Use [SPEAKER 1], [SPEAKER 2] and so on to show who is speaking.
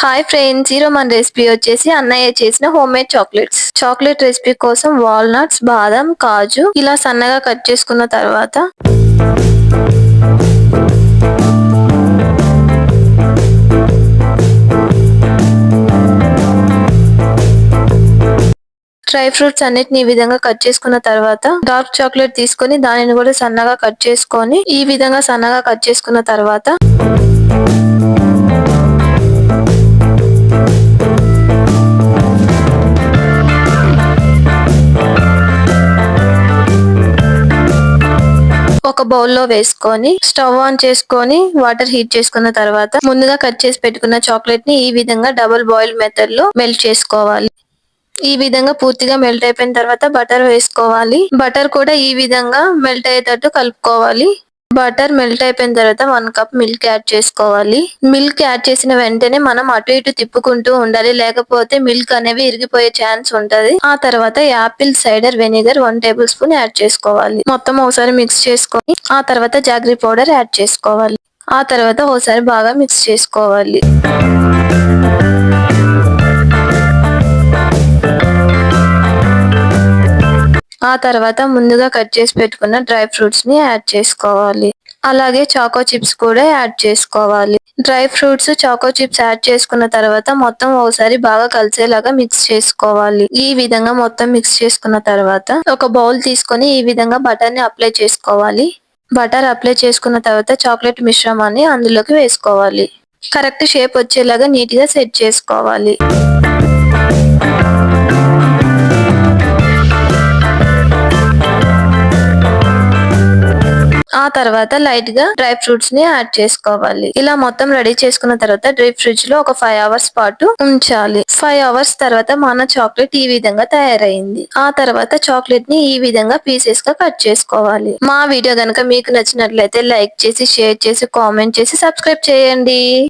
[SPEAKER 1] Hi friends ఈరోజు మన recipe వచ్చేసి అన్నయ్య చేసిన home made chocolates chocolate recipe కోసం వాల్నట్స్ బాదం కాజు ఇలా సన్నగా కట్ చేసుకున్న తర్వాత డ్రై ఫ్రూట్స్ అన్నిటిని ఈ విధంగా కట్ చేసుకున్న తర్వాత డార్క్ చాక్లెట్ తీసుకొని దానిని కూడా సన్నగా కట్ చేసుకొని ఈ విధంగా సన్నగా కట్ చేసుకున్న తర్వాత ఒక బౌల్లో వేసుకొని స్టవ్ ఆన్ చేసుకొని వాటర్ హీట్ చేసుకున్న తర్వాత ముందుగా కట్ చేసి పెట్టుకున్న చాక్లెట్ని ఈ విధంగా డబుల్ బాయిల్ మెథడ్లో మెల్ట్ చేసుకోవాలి. ఈ విధంగా పూర్తిగా మెల్ట్ అయిపోయిన తర్వాత బటర్ వేసుకోవాలి. బటర్ కూడా ఈ విధంగా మెల్ట్ అయ్యేటట్టు కలుపుకోవాలి. బటర్ మెల్ట్ అయిపోయిన తర్వాత వన్ కప్ మిల్క్ యాడ్ చేసుకోవాలి. మిల్క్ యాడ్ చేసిన వెంటనే మనం అటు ఇటు తిప్పుకుంటూ ఉండాలి. లేకపోతే మిల్క్ అనేవి ఇరిగిపోయే ఛాన్స్ ఉంటది. ఆ తర్వాత apple cider vinegar one tablespoon add చేసుకోవాలి. మొత్తం ఒకసారి మిక్స్ చేసుకొని ఆ తర్వాత జాగ్రీ పౌడర్ యాడ్ చేసుకోవాలి. ఆ తర్వాత ఒకసారి బాగా మిక్స్ చేసుకోవాలి. ఆ తర్వాత ముందుగా కట్ చేసి పెట్టుకున్న డ్రై ఫ్రూట్స్ని యాడ్ చేసుకోవాలి. అలాగే చాకో చిప్స్ కూడా యాడ్ చేసుకోవాలి. Dry fruits choco chips add చేసుకున్న తర్వాత మొత్తం ఒకసారి బాగా కలిసేలాగా మిక్స్ చేసుకోవాలి. ఈ విధంగా మొత్తం మిక్స్ చేసుకున్న తర్వాత ఒక బౌల్ తీసుకొని ఈ విధంగా బటర్ని అప్లై చేసుకోవాలి. బటర్ అప్లై చేసుకున్న తర్వాత చాక్లెట్ మిశ్రమాన్ని అందులోకి వేసుకోవాలి. కరెక్ట్ షేప్ వచ్చేలాగా నీట్గా సెట్ చేసుకోవాలి. ఆ తర్వాత లైట్గా డ్రై ఫ్రూట్స్ని యాడ్ చేసుకోవాలి. ఇలా మొత్తం రెడీ చేసుకున్న తర్వాత డ్రై ఫ్రిడ్జ్లో ఒక ఫైవ్ అవర్స్ పాటు ఉంచాలి. ఫైవ్ అవర్స్ తర్వాత మన చాక్లెట్ ఈ విధంగా తయారైంది. ఆ తర్వాత చాక్లెట్ని ఈ విధంగా పీసెస్గా కట్ చేసుకోవాలి. మా వీడియో గనక మీకు నచ్చినట్లయితే లైక్ చేసి షేర్ చేసి కామెంట్ చేసి సబ్స్క్రైబ్ చేయండి.